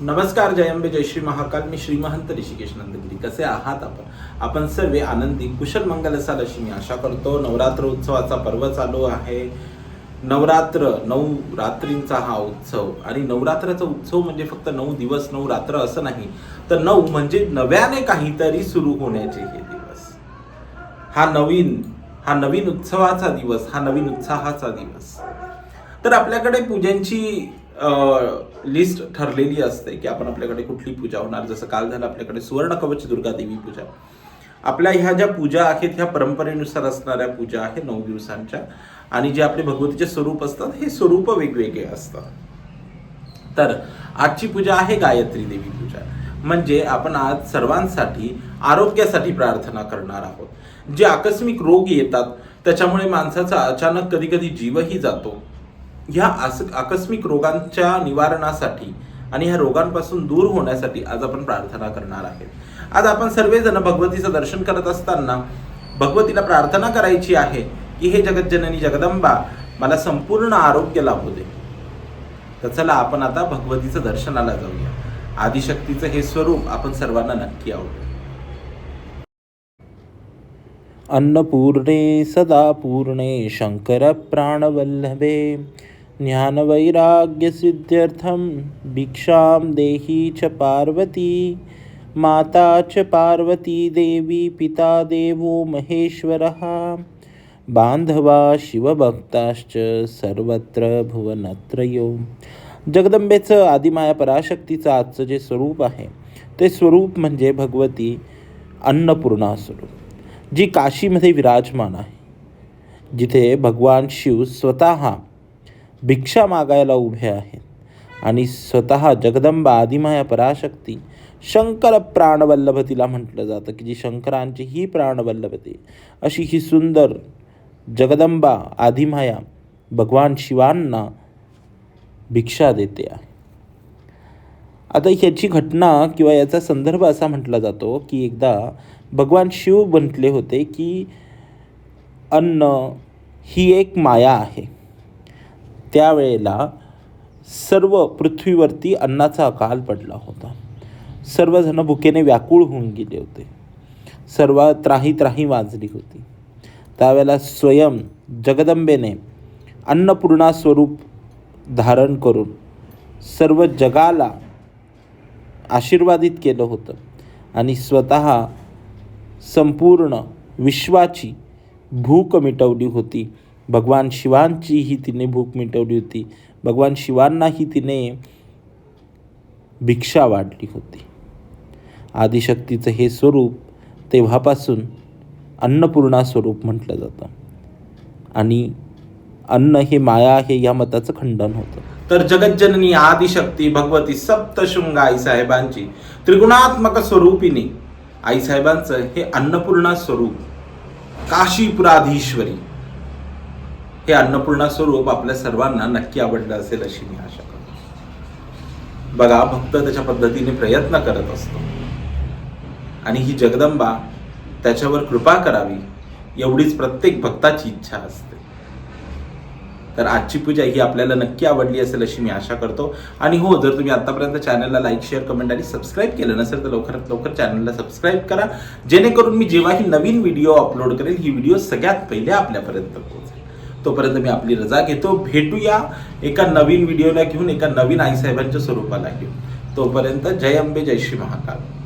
नमस्कार जय अंबे जय श्री महाकाल. मी श्रीमहंत ऋषिकेश नंदगिरी. कसे आहात आपण? आपण सर्व आनंदी कुशल मंगल असाल अशी मी आशा करतो. नवरात्र उत्सवाचा पर्व चालू आहे. नवरात्र नऊ रात्रींचा हा उत्सव. आणि नवरात्राचा उत्सव म्हणजे फक्त नऊ दिवस नऊ रात्र असं नाही. तर नऊ म्हणजे नव्याने काहीतरी सुरू होण्याचे हे दिवस. हा नवीन हा नवीन उत्सवाचा दिवस हा नवीन उत्साहाचा दिवस. तर आपल्याकडे पूजांची लिस्ट ठरलेली असते की आपण आपल्याकडे कुठली पूजा होणार. जसं काल झालं आपल्याकडे सुवर्ण कवच दुर्गा देवी पूजा. आपल्या ह्या ज्या पूजा आहेत ह्या परंपरेनुसार असणाऱ्या पूजा आहे नऊ दिवसांच्या. आणि जे आपले भगवतीचे स्वरूप असतात हे स्वरूप वेगवेगळे असतात. तर आजची पूजा आहे गायत्री देवी पूजा. म्हणजे आपण आज सर्वांसाठी आरोग्यासाठी प्रार्थना करणार आहोत. जे आकस्मिक रोग येतात त्याच्यामुळे माणसाचा अचानक कधी कधी जीवही जातो. ह्या आस आकस्मिक रोगांच्या निवारणासाठी आणि ह्या रोगांपासून दूर होण्यासाठी आज आपण प्रार्थना करणार आहे आज आपण सर्वजण भगवतीचं दर्शन करत असताना भगवतीला प्रार्थना करायची आहे की हे जगज्जननी जगदंबा मला संपूर्ण आरोग्य लाभू दे. तर चला आपण आता भगवतीचं दर्शनाला जाऊया. आदिशक्तीचं हे स्वरूप आपण सर्वांना नक्की आवडेल. अन्नपूर्णे सदा पूर्णे शङ्करप्राणवल्लभे। ज्ञानवैराग्यसिद्ध्यर्थं भिक्षां देहि च पार्वती माता च पार्वती देवी पिता देवो महेश्वरः। बान्धवा शिवभक्ताश्च सर्वत्र भुवनत्रयो। जगदंबेचं आदिमाया पराशक्तीचं आजचं जे स्वरूप आहे ते स्वरूप म्हणजे भगवती अन्नपूर्णा स्वरूप जी काशीमध्ये विराजमान आहे. जिथे भगवान शिव स्वतः भिक्षा मागायला उभे आहेत आणि स्वतः जगदंबा आदिमाया पराशक्ती शंकर प्राणवल्लभ तिला म्हटलं जातं की जी शंकरांची ही प्राणवल्लभते अशी ही सुंदर जगदंबा आदिमाया भगवान शिवांना भिक्षा देते आहे. आता ह्याची घटना किंवा याचा संदर्भ असा म्हटला जातो की एकदा भगवान शिव म्हटले होते की अन्न ही एक माया आहे. त्यावेळेला सर्व पृथ्वीवरती अन्नाचा अकाल पडला होता. सर्वजण भुकेने व्याकुळ होऊन गेले होते. सर्व त्राही त्राही वाजली होती. त्यावेळेला स्वयं जगदंबेने अन्नपूर्णा स्वरूप धारण करून सर्व जगाला आशीर्वादित केलं होतं. आणि स्वतः संपूर्ण विश्वाची भूक मिटवली होती. भगवान शिवांचीही तिने भूक मिटवली होती. भगवान शिवांनाही तिने भिक्षा वाढली होती. आदिशक्तीचं हे स्वरूप तेव्हापासून अन्नपूर्णा स्वरूप म्हटलं जातं. आणि अन्न हे माया आहे या मताचं खंडन होतं. तर जगज्जननी आदिशक्ती भगवती सप्तशृंग आईसाहेबांची त्रिगुणात्मक स्वरूपिणी. आईसाहेबांचं हे अन्नपूर्णा स्वरूप काशीपुराधीश्वरी. हे अन्नपूर्णा स्वरूप आपल्या सर्वांना नक्की आवडलं असेल अशी मी आशा करतो. बघा भक्त त्याच्या पद्धतीने प्रयत्न करत असतो. आणि ही जगदंबा त्याच्यावर कृपा करावी एवढीच प्रत्येक भक्ताची इच्छा असते. तर आजची पूजा ही आपल्याला नक्की आवडली असेल अशी मी आशा करतो. आणि हो जर तुम्ही आतापर्यंत चॅनलला लाईक शेअर कमेंट आणि सबस्क्राईब केलं नसेल तर लवकरात लवकर चॅनलला सबस्क्राईब करा. जेणेकरून मी जेव्हाही नवीन व्हिडिओ अपलोड करेल ही व्हिडिओ सगळ्यात पहिले आपल्यापर्यंत पोहोचेल. तोपर्यंत मी आपली रजा घेतो. भेटूया एका नवीन व्हिडिओला घेऊन एका नवीन आईसाहेबांच्या स्वरूपाला घेऊन. तोपर्यंत जय अंबे जय श्री महाकाल.